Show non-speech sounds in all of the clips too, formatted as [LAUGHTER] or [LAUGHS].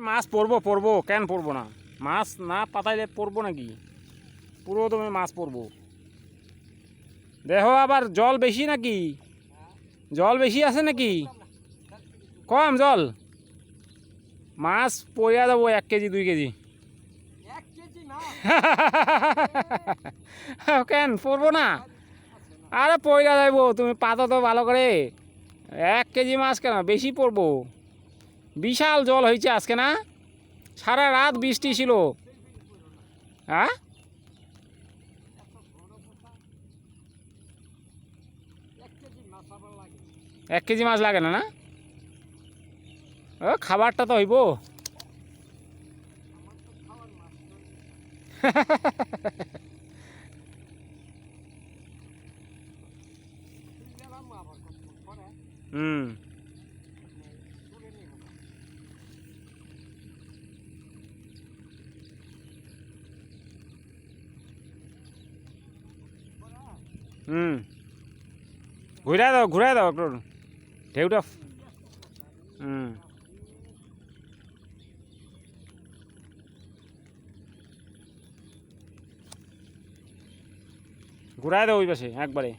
মাছ পড়ব পড়ব কেন পড়ব না? মাছ না পাতাইলে পড়ব নাকি? পুরো তুমি মাছ পড়ব দেখো আবার জল বেশি নাকি? জল বেশি আছে নাকি? কম জল? মাছ পড়িয়া যাব এক কেজি দুই কেজি। [LAUGHS] কেন পড়ব না? আরে পড়িয়া যাইব তুমি পাতা তো ভালো করে। এক কেজি মাছ কেন? বেশি পড়ব বিশাল জল হয়েছে আজকে না? সারা রাত বৃষ্টি ছিল। হ্যাঁ এক কেজি মাছ লাগে না না? ও, খাবারটা তো হইব। আমার তো খাওয়ার মাছ নয়। তুই গেলাম আবার কতক্ষণ পরে হুম তুলে নিব না। হুম ঘুরাই দাও ঘুরাই দাও একটু ঢেউটা হুম ঘুরাই দাও ওই পাশে একবারে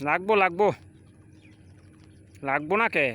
লাগবো লাগবো। লাগবো না কে?